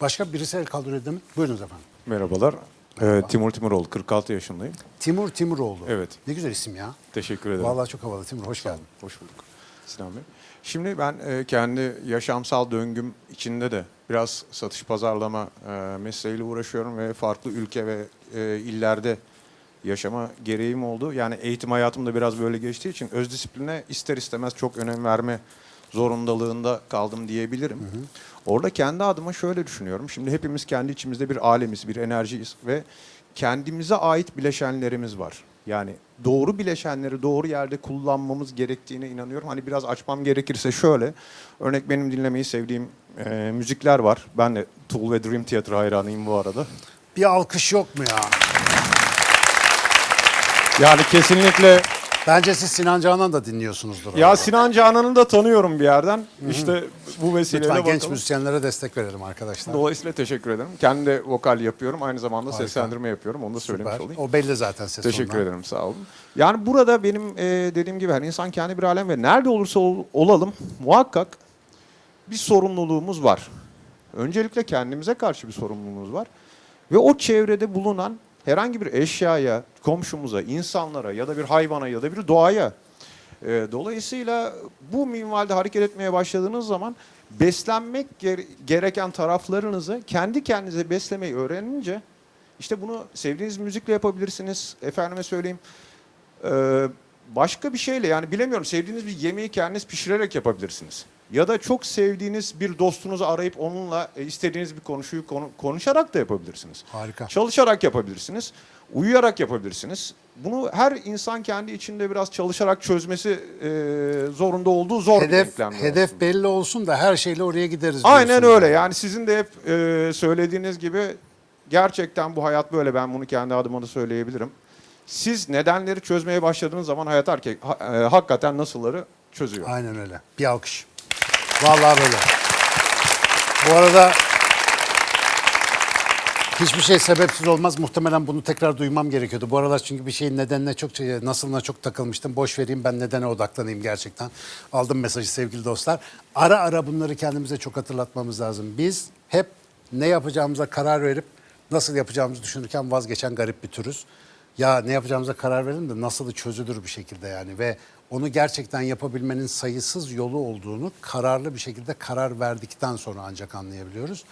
Başka birisi el kaldırıyor değil mi? Buyurunuz efendim. Merhabalar. Ee, Timur Timuroğlu, 46 yaşındayım. Timur Timuroğlu. Evet. Ne güzel isim ya. Teşekkür ederim. Vallahi çok havalı Timur. Hoş geldin. Hoş bulduk Sinan Bey. Şimdi ben e, kendi yaşamsal döngüm içinde de biraz satış pazarlama e, mesleğiyle uğraşıyorum ve farklı ülke ve e, illerde yaşama gereğim oldu. Yani eğitim hayatım da biraz böyle geçtiği için öz disipline ister istemez çok önem verme zorundalığında kaldım diyebilirim. Orada kendi adıma şöyle düşünüyorum. Şimdi hepimiz kendi içimizde bir alemiz, bir enerjiyiz ve kendimize ait bileşenlerimiz var. Yani doğru bileşenleri doğru yerde kullanmamız gerektiğine inanıyorum. Hani biraz açmam gerekirse şöyle. Örnek benim dinlemeyi sevdiğim e, müzikler var. Ben de Tool ve Dream Theater hayranıyım bu arada. Bir alkış yok mu ya? Yani kesinlikle Bence siz Sinan Canan da dinliyorsunuzdur. ya orada. Sinan Canan'ı da tanıyorum bir yerden. İşte bu vesileyle Lütfen genç bakalım. müzisyenlere destek verelim arkadaşlar. Dolayısıyla teşekkür ederim. Kendi de vokal yapıyorum. Aynı zamanda Harika. seslendirme yapıyorum. Onu da söylemiş Süper. olayım. O belli zaten ses Teşekkür tonundan. ederim. Sağ olun. Yani burada benim e, dediğim gibi hani insan kendi bir alem ve nerede olursa ol- olalım muhakkak bir sorumluluğumuz var. Öncelikle kendimize karşı bir sorumluluğumuz var. Ve o çevrede bulunan herhangi bir eşyaya, komşumuza, insanlara ya da bir hayvana ya da bir doğaya e, dolayısıyla bu minvalde hareket etmeye başladığınız zaman beslenmek gere- gereken taraflarınızı kendi kendinize beslemeyi öğrenince işte bunu sevdiğiniz müzikle yapabilirsiniz. Efendime söyleyeyim e, başka bir şeyle yani bilemiyorum sevdiğiniz bir yemeği kendiniz pişirerek yapabilirsiniz. Ya da çok sevdiğiniz bir dostunuzu arayıp onunla e, istediğiniz bir konuşuyu konu- konuşarak da yapabilirsiniz. Harika. Çalışarak yapabilirsiniz. Uyuyarak yapabilirsiniz. Bunu her insan kendi içinde biraz çalışarak çözmesi e, zorunda olduğu zor bir Hedef, denklemdir hedef aslında. belli olsun da her şeyle oraya gideriz Aynen öyle. Yani sizin de hep e, söylediğiniz gibi gerçekten bu hayat böyle. Ben bunu kendi adıma da söyleyebilirim. Siz nedenleri çözmeye başladığınız zaman hayat erkek, ha- e, hakikaten nasılları çözüyor. Aynen öyle. Bir alkış. Vallahi böyle. Bu arada hiçbir şey sebepsiz olmaz. Muhtemelen bunu tekrar duymam gerekiyordu. Bu aralar çünkü bir şeyin nedenine çok, nasılına çok takılmıştım. Boş vereyim ben nedene odaklanayım gerçekten. Aldım mesajı sevgili dostlar. Ara ara bunları kendimize çok hatırlatmamız lazım. Biz hep ne yapacağımıza karar verip nasıl yapacağımızı düşünürken vazgeçen garip bir türüz. Ya ne yapacağımıza karar verelim de nasıl çözülür bir şekilde yani ve onu gerçekten yapabilmenin sayısız yolu olduğunu kararlı bir şekilde karar verdikten sonra ancak anlayabiliyoruz.